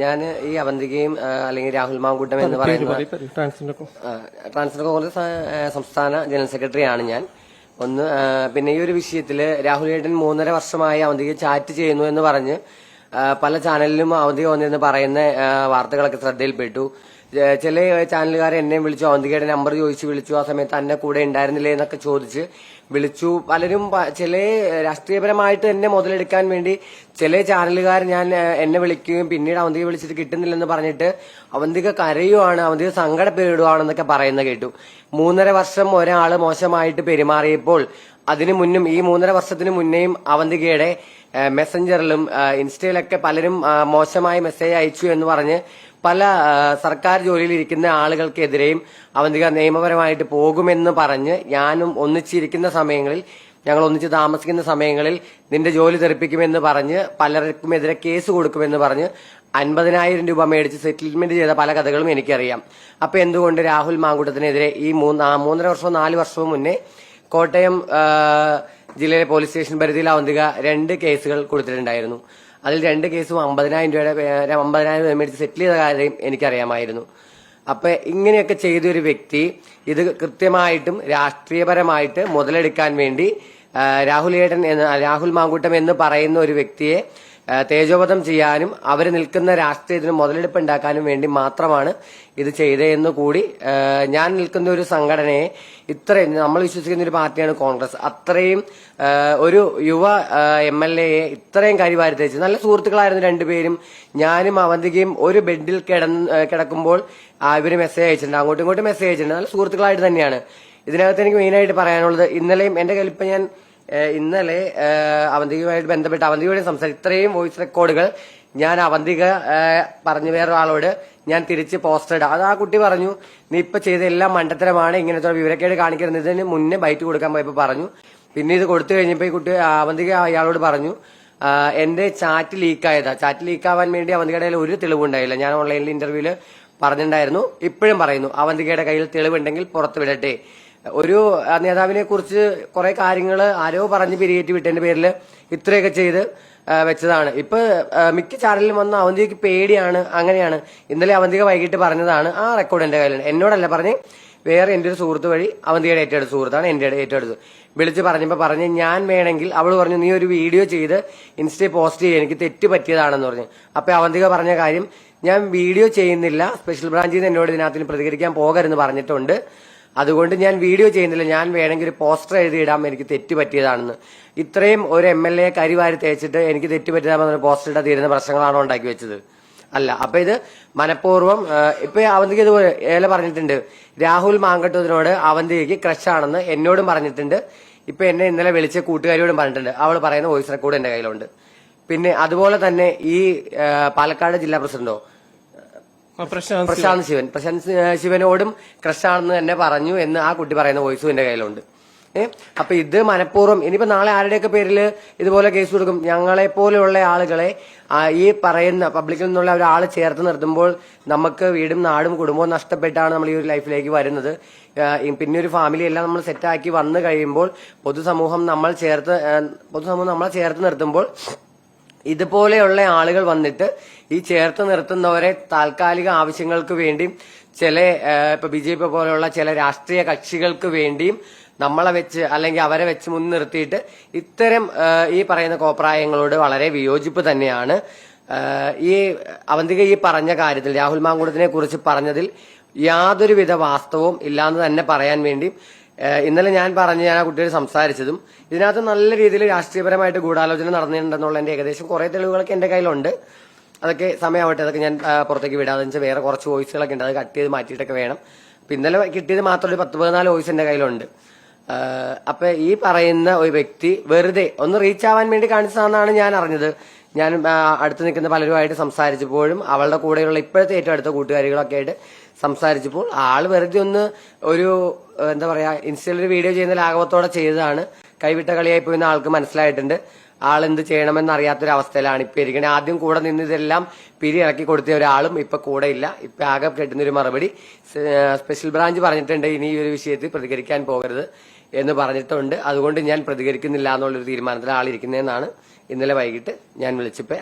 ഞാൻ ഈ അവന്തികയും അല്ലെങ്കിൽ രാഹുൽ മാങ്കൂട്ടം എന്ന് പറയുന്ന ട്രാൻസ്ജെൻഡർ കോൺഗ്രസ് സംസ്ഥാന ജനറൽ സെക്രട്ടറിയാണ് ഞാൻ. ഒന്ന് പിന്നെ ഈ ഒരു വിഷയത്തിൽ രാഹുൽ ഏട്ടൻ മൂന്നര വർഷമായി അവന്തിക ചാറ്റ് ചെയ്യുന്നു എന്ന് പറഞ്ഞ് പല ചാനലിലും അവന്തിക വന്നിരുന്ന് പറയുന്ന വാർത്തകളൊക്കെ ശ്രദ്ധയിൽപ്പെട്ടു. ചില ചാനലുകാർ എന്നെ വിളിച്ചു അവന്തികയുടെ നമ്പർ ചോദിച്ച് വിളിച്ചു ആ സമയത്ത് എന്നെ കൂടെ ഉണ്ടായിരുന്നില്ലേ എന്നൊക്കെ ചോദിച്ച് വിളിച്ചു. പലരും ചില രാഷ്ട്രീയപരമായിട്ട് എന്നെ മുതലെടുക്കാൻ വേണ്ടി ചില ചാനലുകാർ ഞാൻ എന്നെ വിളിക്കുകയും പിന്നീട് അവന്തിക വിളിച്ചിട്ട് കിട്ടുന്നില്ലെന്ന് പറഞ്ഞിട്ട് അവന്തിക കരയുവാണ് അവന്തിക സങ്കടപ്പെടുവാണെന്നൊക്കെ പറയുന്ന കേട്ടു. മൂന്നര വർഷം ഒരാൾ മോശമായിട്ട് പെരുമാറിയപ്പോൾ അതിനു മുന്നും ഈ മൂന്നര വർഷത്തിനു മുന്നേയും അവന്തികയുടെ മെസ്സഞ്ചറിലും ഇൻസ്റ്റയിലൊക്കെ പലരും മോശമായ മെസ്സേജ് അയച്ചു എന്ന് പറഞ്ഞ് പല സർക്കാർ ജോലിയിൽ ഇരിക്കുന്ന ആളുകൾക്കെതിരെയും അവന്തിക നിയമപരമായിട്ട് പോകുമെന്ന് പറഞ്ഞ് ഞാനും ഒന്നിച്ചിരിക്കുന്ന സമയങ്ങളിൽ ഞങ്ങൾ ഒന്നിച്ച് താമസിക്കുന്ന സമയങ്ങളിൽ നിന്റെ ജോലി തെറിപ്പിക്കുമെന്ന് പറഞ്ഞ് പലർക്കുമെതിരെ കേസ് കൊടുക്കുമെന്ന് പറഞ്ഞ് അൻപതിനായിരം രൂപ മേടിച്ച് സെറ്റിൽമെന്റ് ചെയ്ത പല കഥകളും എനിക്കറിയാം. അപ്പൊ എന്തുകൊണ്ട് രാഹുൽ മാങ്കൂട്ടത്തിനെതിരെ ഈ മൂന്ന് മൂന്നര വർഷവും നാല് വർഷവും മുന്നേ കോട്ടയം ജില്ലയിലെ പോലീസ് സ്റ്റേഷൻ പരിധിയിൽ അവന്തിക രണ്ട് കേസുകൾ കൊടുത്തിട്ടുണ്ടായിരുന്നു. അതിൽ രണ്ട് കേസും അമ്പതിനായിരം രൂപയുടെ അമ്പതിനായിരം രൂപ മേടിച്ച് സെറ്റിൽ ചെയ്ത കാര്യം എനിക്കറിയാമായിരുന്നു. അപ്പൊ ഇങ്ങനെയൊക്കെ ചെയ്തൊരു വ്യക്തി ഇത് കൃത്യമായിട്ടും രാഷ്ട്രീയപരമായിട്ട് മുതലെടുക്കാൻ വേണ്ടി രാഹുൽ ഏട്ടൻ എന്ന് രാഹുൽ മാങ്കൂട്ടം എന്ന് പറയുന്ന ഒരു വ്യക്തിയെ തേജോവധം ചെയ്യാനും അവർ നിൽക്കുന്ന രാഷ്ട്രീയത്തിന് മുതലെടുപ്പ് ഉണ്ടാക്കാനും വേണ്ടി മാത്രമാണ് ഇത് ചെയ്തതെന്ന് കൂടി ഞാൻ നിൽക്കുന്ന ഒരു സംഘടനയെ ഇത്രയും നമ്മൾ വിശ്വസിക്കുന്ന ഒരു പാർട്ടിയാണ് കോൺഗ്രസ്. അത്രയും ഒരു യുവ എം എൽ എയെ ഇത്രയും കരിവാരി തേച്ച് നല്ല സുഹൃത്തുക്കളായിരുന്നു രണ്ടുപേരും. ഞാനും അവന്തികയും ഒരു ബെഡിൽ കിടക്കുമ്പോൾ ഇവർ മെസ്സേജ് അയച്ചിട്ടുണ്ട്. അങ്ങോട്ടും ഇങ്ങോട്ടും മെസ്സേജ് അയച്ചിട്ടുണ്ട്. നല്ല സുഹൃത്തുക്കളായിട്ട് തന്നെയാണ്. ഇതിനകത്ത് എനിക്ക് മെയിനായിട്ട് പറയാനുള്ളത് ഇന്നലെയും എന്റെ കയ്യിൽ ഇപ്പം ഞാൻ ഇന്നലെ അവന്തികയുമായിട്ട് ബന്ധപ്പെട്ട് അവന്തികയോട് സംസാരിച്ചു ഇത്രയും വോയിസ് റെക്കോർഡുകൾ ഞാൻ അവന്തിക പറഞ്ഞു വേറൊരാളോട് ഞാൻ തിരിച്ച് പോസ്റ്റർ ഇടാം അത് ആ കുട്ടി പറഞ്ഞു നീ ഇപ്പൊ ചെയ്ത എല്ലാം മണ്ടത്തരമാണ് ഇങ്ങനത്തെ വിവരക്കേട് കാണിക്കരുത്. ഇതിന് മുന്നേ ബൈറ്റ് കൊടുക്കാൻ പോയപ്പോ പറഞ്ഞു. പിന്നെ ഇത് കൊടുത്തു കഴിഞ്ഞപ്പോ ഈ കുട്ടി അവന്തിക അയാളോട് പറഞ്ഞു എന്റെ ചാറ്റ് ലീക്കായതാ ചാറ്റ് ലീക്കാവാൻ വേണ്ടി അവന്തികയുടെ കയ്യിൽ ഒരു തെളിവുണ്ടായില്ല ഞാൻ ഓൺലൈനിൽ ഇന്റർവ്യൂൽ പറഞ്ഞിട്ടുണ്ടായിരുന്നു ഇപ്പോഴും പറയുന്നു അവന്തികയുടെ കയ്യിൽ തെളിവുണ്ടെങ്കിൽ പുറത്തു വിടട്ടെ. ഒരു നേതാവിനെ കുറിച്ച് കുറെ കാര്യങ്ങൾ ആരോ പറഞ്ഞ് പിരിയേറ്റി വിട്ടതിന്റെ പേരിൽ ഇത്രയൊക്കെ ചെയ്ത് വെച്ചതാണ്. ഇപ്പൊ മിക്ക ചാനലിലും വന്ന അവന്തിക്ക് പേടിയാണ് അങ്ങനെയാണ്. ഇന്നലെ അവന്തിക വൈകിട്ട് പറഞ്ഞതാണ് ആ റെക്കോർഡ് എന്റെ കയ്യിലുണ്ട്. എന്നോടല്ല പറഞ്ഞ് വേറെ എന്റെ ഒരു സുഹൃത്ത് വഴി അവന്തിയുടെ ഏറ്റെടുത്ത സുഹൃത്താണ് എന്റെ ഏറ്റെടുത്തത് വിളിച്ച് പറഞ്ഞപ്പോ പറഞ്ഞ് ഞാൻ വേണമെങ്കിൽ അവൾ പറഞ്ഞു നീ ഒരു വീഡിയോ ചെയ്ത് ഇൻസ്റ്റയിൽ പോസ്റ്റ് ചെയ്ത് എനിക്ക് തെറ്റ് പറ്റിയതാണെന്ന് പറഞ്ഞു. അപ്പൊ അവന്തിക പറഞ്ഞ കാര്യം ഞാൻ വീഡിയോ ചെയ്യുന്നില്ല സ്പെഷ്യൽ ബ്രാഞ്ചിൽ നിന്ന് എന്നോട് ഇതിനകത്തിന് പ്രതികരിക്കാൻ പോകരുതെന്ന് പറഞ്ഞിട്ടുണ്ട്. അതുകൊണ്ട് ഞാൻ വീഡിയോ ചെയ്യുന്നില്ല. ഞാൻ വേണമെങ്കിൽ ഒരു പോസ്റ്റർ എഴുതിയിടാം. എനിക്ക് തെറ്റ് പറ്റിയതാണെന്ന്. ഇത്രയും ഒരു എം എൽ എ കരിവാരി തേച്ചിട്ട് എനിക്ക് തെറ്റ് പറ്റിയതാണെന്ന് പോസ്റ്റർ ഇടാൻ തീരുന്ന പ്രശ്നങ്ങളാണോ ഉണ്ടാക്കി വെച്ചത്? അല്ല. അപ്പൊ ഇത് മനഃപൂർവം ഇപ്പൊ അവന്തിക്ക് ഇതുപോലെ ഏല പറഞ്ഞിട്ടുണ്ട്. രാഹുൽ മാങ്കട്ടൂരിനോട് അവന്തിക്ക് ക്രഷാണെന്ന് എന്നോടും പറഞ്ഞിട്ടുണ്ട്. ഇപ്പൊ എന്നെ ഇന്നലെ വിളിച്ച കൂട്ടുകാരിയോടും പറഞ്ഞിട്ടുണ്ട്. അവൾ പറയുന്ന വോയിസ് റെക്കോർഡ് എന്റെ കയ്യിലുണ്ട്. പിന്നെ അതുപോലെ തന്നെ ഈ പാലക്കാട് ജില്ലാ പ്രസിഡന്റോ പ്രശാന്ത് ശിവൻ. പ്രശാന്ത് ശിവനോടും ക്രഷാണെന്ന് തന്നെ പറഞ്ഞു എന്ന് ആ കുട്ടി പറയുന്ന വോയിസും എന്റെ കയ്യിലുണ്ട്. ഏഹ് അപ്പൊ ഇത് മനഃപൂർവം ഇനിയിപ്പോ നാളെ ആരുടെയൊക്കെ പേരിൽ ഇതുപോലെ കേസ് കൊടുക്കും? ഞങ്ങളെ പോലെയുള്ള ആളുകളെ ഈ പറയുന്ന പബ്ലിക്കിൽ നിന്നുള്ള ഒരാൾ ചേർത്ത് നിർത്തുമ്പോൾ നമുക്ക് വീടും നാടും കുടുംബവും നഷ്ടപ്പെട്ടാണ് നമ്മൾ ഈ ഒരു ലൈഫിലേക്ക് വരുന്നത്. പിന്നെ ഒരു ഫാമിലി എല്ലാം നമ്മൾ സെറ്റാക്കി വന്നു കഴിയുമ്പോൾ പൊതുസമൂഹം നമ്മൾ ചേർത്ത് പൊതുസമൂഹം നമ്മളെ ചേർത്ത് നിർത്തുമ്പോൾ ഇതുപോലെയുള്ള ആളുകൾ വന്നിട്ട് ഈ ചേർത്ത് നിർത്തുന്നവരെ താൽക്കാലിക ആവശ്യങ്ങൾക്ക് വേണ്ടിയും ചില ഇപ്പൊ ബി ജെ പി പോലെയുള്ള ചില രാഷ്ട്രീയ കക്ഷികൾക്ക് വേണ്ടിയും നമ്മളെ വെച്ച് അല്ലെങ്കിൽ അവരെ വെച്ച് മുൻനിർത്തിയിട്ട് ഇത്തരം ഈ പറയുന്ന കോപ്രായങ്ങളോട് വളരെ വിയോജിപ്പ് തന്നെയാണ്. ഈ അവന്തിക ഈ പറഞ്ഞ കാര്യത്തിൽ രാഹുൽ മാങ്കുടത്തിനെ കുറിച്ച് പറഞ്ഞതിൽ യാതൊരുവിധ വാസ്തവവും ഇല്ലാന്ന് തന്നെ പറയാൻ വേണ്ടി ഇന്നലെ ഞാൻ പറഞ്ഞ് ഞാൻ ആ കുട്ടിയോട് സംസാരിച്ചതും ഇതിനകത്ത് നല്ല രീതിയിൽ രാഷ്ട്രീയപരമായിട്ട് ഗൂഢാലോചന നടന്നിട്ടുണ്ടെന്നുള്ളതിന്റെ ഏകദേശം കുറെ തെളിവുകളൊക്കെ എന്റെ കയ്യിലുണ്ട്. അതൊക്കെ സമയമാവട്ടെ അതൊക്കെ ഞാൻ പുറത്തേക്ക് വിടാതെ വെച്ചാൽ വേറെ കുറച്ച് വോയിസുകളൊക്കെ ഉണ്ട്. അത് കട്ട് ചെയ്ത് മാറ്റിയിട്ടൊക്കെ വേണം. ഇന്നലെ കിട്ടിയത് മാത്രം ഒരു പത്ത് പതിനാല് വോയിസ് എന്റെ കയ്യിലുണ്ട്. അപ്പൊ ഈ പറയുന്ന ഒരു വ്യക്തി വെറുതെ ഒന്ന് റീച്ച് ആവാൻ വേണ്ടി കാണിച്ചതാണെന്നാണ് ഞാൻ അറിഞ്ഞത്. ഞാൻ അടുത്ത് നിൽക്കുന്ന പലരുമായിട്ട് സംസാരിച്ചപ്പോഴും അവളുടെ കൂടെയുള്ള ഇപ്പോഴത്തെ ഏറ്റവും അടുത്ത കൂട്ടുകാരികളൊക്കെ ആയിട്ട് സംസാരിച്ചപ്പോൾ ആൾ വെറുതെ ഒന്ന് ഒരു എന്താ പറയാ ഇൻസ്റ്റയിൽ ഒരു വീഡിയോ ചെയ്യുന്ന ലാഘവത്തോടെ ചെയ്തതാണ്. കൈവിട്ട കളിയായി പോയിരുന്ന ആൾക്ക് മനസ്സിലായിട്ടുണ്ട്. ആൾ എന്ത് ചെയ്യണമെന്ന് അറിയാത്തൊരു അവസ്ഥയിലാണ് ഇപ്പൊ ഇരിക്കണേ. ആദ്യം കൂടെ നിന്ന് ഇതെല്ലാം പിരി ഇറക്കി കൊടുത്ത ഒരാളും ഇപ്പൊ കൂടെ ഇല്ല. ഇപ്പൊ ആകെ കിട്ടുന്ന ഒരു മറുപടി സ്പെഷ്യൽ ബ്രാഞ്ച് പറഞ്ഞിട്ടുണ്ട്. ഇനി ഈ ഒരു വിഷയത്തിൽ പ്രതികരിക്കാൻ പോകരുത്. എന്ന് പറഞ്ഞിട്ടുണ്ട്. അതുകൊണ്ട് ഞാൻ പ്രതികരിക്കുന്നില്ല എന്നുള്ളൊരു തീരുമാനത്തിൽ ആളിരിക്കുന്നതെന്നാണ് ഇന്നലെ വൈകിട്ട് ഞാൻ വിളിച്ചപ്പോൾ